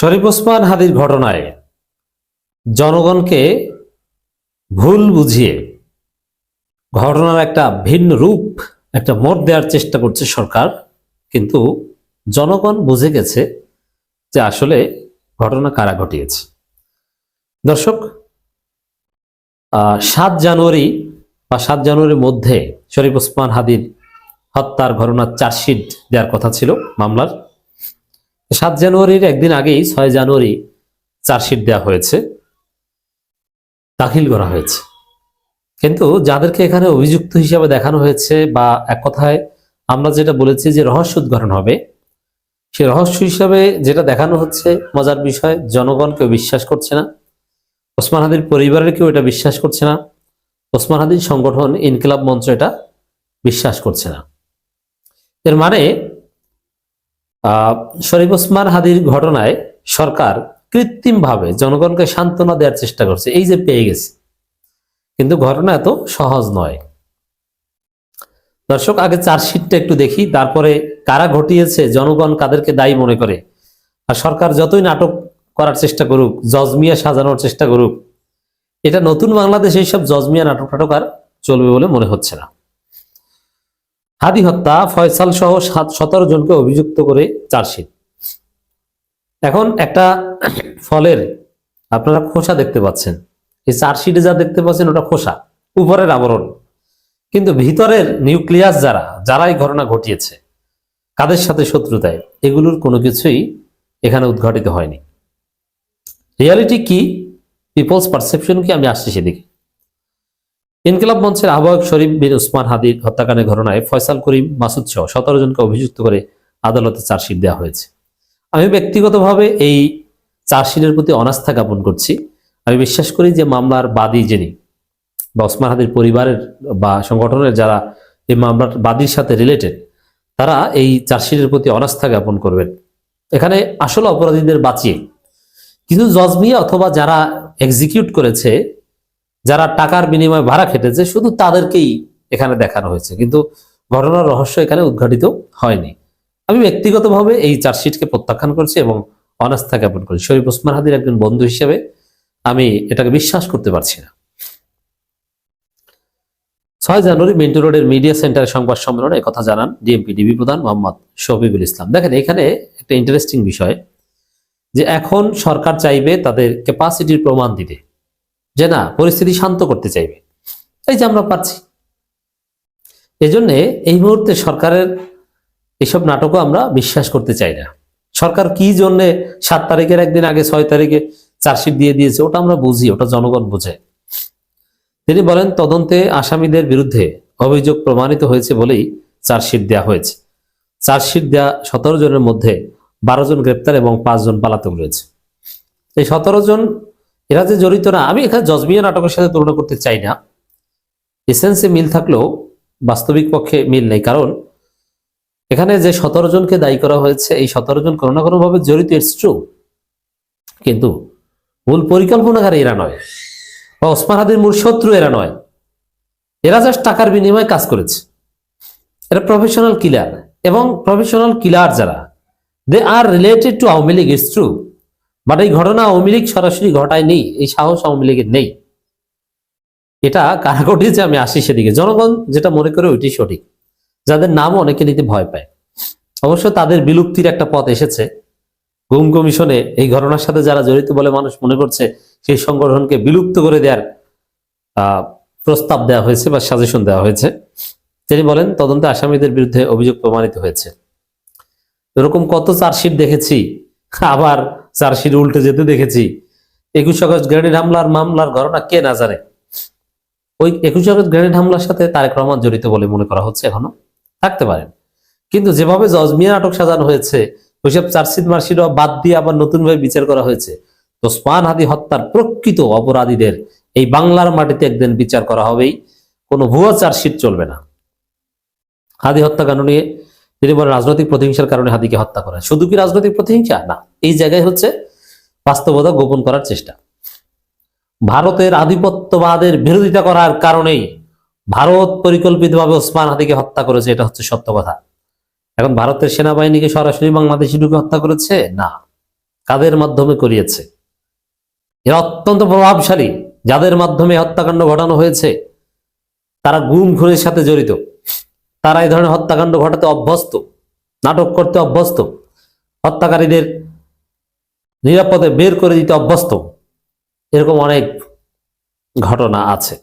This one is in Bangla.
শরীফ ওসমান হাদির ঘটনায় জনগণকে ভুল বুঝিয়ে ঘটনার একটা ভিন্ন রূপ, একটা মোড় দেওয়ার চেষ্টা করছে সরকার। কিন্তু জনগণ বুঝে গেছে যে আসলে ঘটনা কারা ঘটিয়েছে। দর্শক সাত জানুয়ারি বা সাত জানুয়ারির মধ্যে শরীফ ওসমান হাদির হত্যার ঘটনার চার্জশিট দেওয়ার কথা ছিল মামলার। সাত জানুয়ারির একদিন আগেই ছয় জানুয়ারি চার্জশিট দেওয়া হয়েছে, দাখিল করা হয়েছে। কিন্তু যাদেরকে এখানে অভিযুক্ত হিসাবে দেখানো হয়েছে বা এক কথায় আমরা যেটা বলেছি যে রহস্য উদ্ঘাটন হবে সে রহস্য হিসাবে যেটা দেখানো হচ্ছে মজার বিষয়, জনগণ কেউ বিশ্বাস করছে না, ওসমান হাদির পরিবারের কেউ এটা বিশ্বাস করছে না, ওসমান হাদির সংগঠন ইনকিলাব মঞ্চ এটা বিশ্বাস করছে না। এর মানে শরীফ ওসমান হাদির ঘটনায় সরকার কৃত্রিমভাবে জনগণকে সান্ত্বনা দেওয়ার চেষ্টা করছে। এই যে পেয়ে গেছে। কিন্তু ঘটনা এত সহজ নয়। দর্শক, আগে চার্জশিটটা একটু দেখি, তারপরে কারা ঘটিয়েছে, জনগণ কাদেরকে দায়ী মনে করে? আর সরকার যতই নাটক করার চেষ্টা করুক জজমিয়া সাজানোর চেষ্টা করুক, এটা নতুন বাংলাদেশে এইসব জজমিয়া নাটক টাটক আর চলবে বলে মনে হচ্ছে না। হাদি হত্যা ফয়সাল সহ সাত সতেরো জনকে অভিযুক্ত করে চার্জশিট। এখন একটা ফলের আপনারা খোসা দেখতে পাচ্ছেন। এই চার্জশিটে যা দেখতে পাচ্ছেন ওটা খোসা, উপরের আবরণ। কিন্তু ভিতরের নিউক্লিয়াস যারা, যারাই ঘটনা ঘটিয়েছে, কাদের সাথে শত্রুতায়, এগুলোর কোনো কিছুই এখানে উদ্ঘাটিত হয়নি। রিয়ালিটি কি? পিপলস পারসেপশন কি? আমি আসছি সেদিকে। ইনকিলাব মঞ্চের আহ্বায়ক শরীফ বিন উসমান হাদির হত্যাকাণ্ডের ঘটনায় ফয়সাল করিম, মাসুদ সহ সতেরো জনকে অভিযুক্ত করে আদালতে চার্জশিট দেওয়া হয়েছে। আমি ব্যক্তিগতভাবে এই চার্জশিটের প্রতি অনাস্থা জ্ঞাপন করছি। আমি বিশ্বাস করি যে মামলার বাদী যিনি বা ওসমান হাদির পরিবারের বা সংগঠনের যারা এই মামলার বাদীর সাথে রিলেটেড তারা এই চার্জশিটের প্রতি অনাস্থা জ্ঞাপন করবেন। এখানে আসল অপরাধীদের বাঁচিয়ে কিন্তু জজমিয়া অথবা যারা এক্সিকিউট করেছে যারা টাকার বিনিময়ে ভাড়া খেটেছে, শুধু তাদেরকেই এখানে দেখানো হয়েছে। কিন্তু ঘটনার রহস্য এখানে উদ্ঘাটিত হয়নি। আমি ব্যক্তিগতভাবে এই চার্জশিটকে প্রত্যাখ্যান করছি এবং অনাস্থা জ্ঞাপন করি। শরীফ ওসমান হাদির একজন বন্ধু হিসেবে আমি এটাকে বিশ্বাস করতে পারছি না। ছয় জানুয়ারি মিন্টু রোডের মিডিয়া সেন্টারের সংবাদ সম্মেলনে কথা জানান ডিএমপি ডিবি প্রধান মোহাম্মদ শফিকুল ইসলাম। দেখেন, এখানে একটা ইন্টারেস্টিং বিষয় যে এখন সরকার চাইবে তাদের ক্যাপাসিটির প্রমাণ দিতে। যে না, পরিস্থিতি শান্ত করতে চাইবে। এই যে আমরা পাচ্ছি। এজন্যে এই মুহূর্তে সরকারের এসব নাটকও আমরা বিশ্বাস করতে চাই না। সরকার কি জন্যে সাত তারিখের একদিন আগে ছয় তারিখে চার্জশিট দিয়ে দিয়েছে, ওটা আমরা বুঝি, ওটা জনগণ বোঝে। তিনি বলেন, তদন্তে আসামিদের বিরুদ্ধে অভিযোগ প্রমাণিত হয়েছে বলেই চার্জশিট দেওয়া হয়েছে। চার্জশিট দেওয়া সতেরো জনের মধ্যে বারো জন গ্রেপ্তার এবং পাঁচজন পালাতক রয়েছে। এই সতেরো জন এরা যে জড়িত না, আমি এখানে জজমিয়া নাটকের সাথে তুলনা করতে চাই না। এসেন্সে মিল থাকলেও বাস্তবিক পক্ষে মিল নেই, কারণ এখানে যে সতেরো জনকে দায়ী করা হয়েছে, এই সতেরো জন কোনো না কোনো ভাবে জড়িত ইটস ট্রু কিন্তু মূল পরিকল্পনাকারী এরা নয়, বা ওসমান হাদির মূল শত্রু এরা নয়। এরা জাস্ট টাকার বিনিময়ে কাজ করেছে। এরা প্রফেশনাল কিলার এবং প্রফেশনাল কিলার যারা they are related to Awami League it's true but এই ঘটনা আওয়ামী লীগ সরাসরি ঘটায় নেই এই সাহস আওয়ামী লীগের নেই। এটা কারা ঘটিয়েছে আমি আসি সেদিকে। জনগণ যেটা মনে করে ওইটি সঠিক। যাদের নাম অনেকে নিতে ভয় পায়। অবশ্য তাদের বিলুপ্তির একটা পথ এসেছে। গুম কমিশনে এই ঘটনার সাথে যারা জড়িত বলে মানুষ মনে করছে, সেই সংগঠনকে বিলুপ্ত করে দেওয়ার প্রস্তাব দেওয়া হয়েছে বা সাজেশন দেওয়া হয়েছে। তিনি বলেন, তদন্তে আসামিদের বিরুদ্ধে অভিযোগ প্রমাণিত হয়েছে। এরকম কত চার্জশিট দেখেছি। আবার চার্জশিট উল্টে যেতে দেখেছি। একুশ আগস্ট গ্রেনেড হামলার মামলার ঘটনা কে না জানে? ওই একুশ আগস্ট গ্রেনেড হামলার সাথে তারেক রহমান জড়িত বলে মনে করা হচ্ছে এখনও। থাকতে পারেন। কিন্তু যেভাবে জজমিয়া নাটক সাজানো হয়েছে, ওইসব চার্জশিট মার্কশিট বাদ দিয়ে আবার নতুনভাবে বিচার করা হয়েছে। তো স্পান হাদি হত্যার প্রকৃত অপরাধীদের এই বাংলার মাটিতে একদিন বিচার করা হবেই। কোনো ভুয়া চার্জশিট চলবে না। হাদি হত্যাকাণ্ড নিয়ে তিনি বলেন রাজনৈতিক প্রতিহিংসার কারণে হাদিকে হত্যা করা, শুধু কি রাজনৈতিক প্রতিহিংসা? না, এই জায়গায় হচ্ছে বাস্তবতা গোপন করার চেষ্টা। ভারতের আধিপত্যবাদের বিরোধিতা করার কারণেই ভারত পরিকল্পিতভাবে ওসমান হাদিকে হত্যা করেছে, এটা হচ্ছে সত্য কথা। এখন ভারতের সেনাবাহিনীকে সরাসরি বাংলাদেশি ঢুকে হত্যা করেছে? না, কাদের মাধ্যমে করিয়েছে? এরা অত্যন্ত প্রভাবশালী। যাদের মাধ্যমে হত্যাকাণ্ড ঘটানো হয়েছে, তারা গুম খুনের সাথে জড়িত। তারা এই ধরনের হত্যাকাণ্ড ঘটাতে অভ্যস্ত, নাটক করতে অভ্যস্ত, হত্যাকারীদের নিরাপদে বের করে দিতে অভ্যস্ত, এরকম অনেক ঘটনা আছে।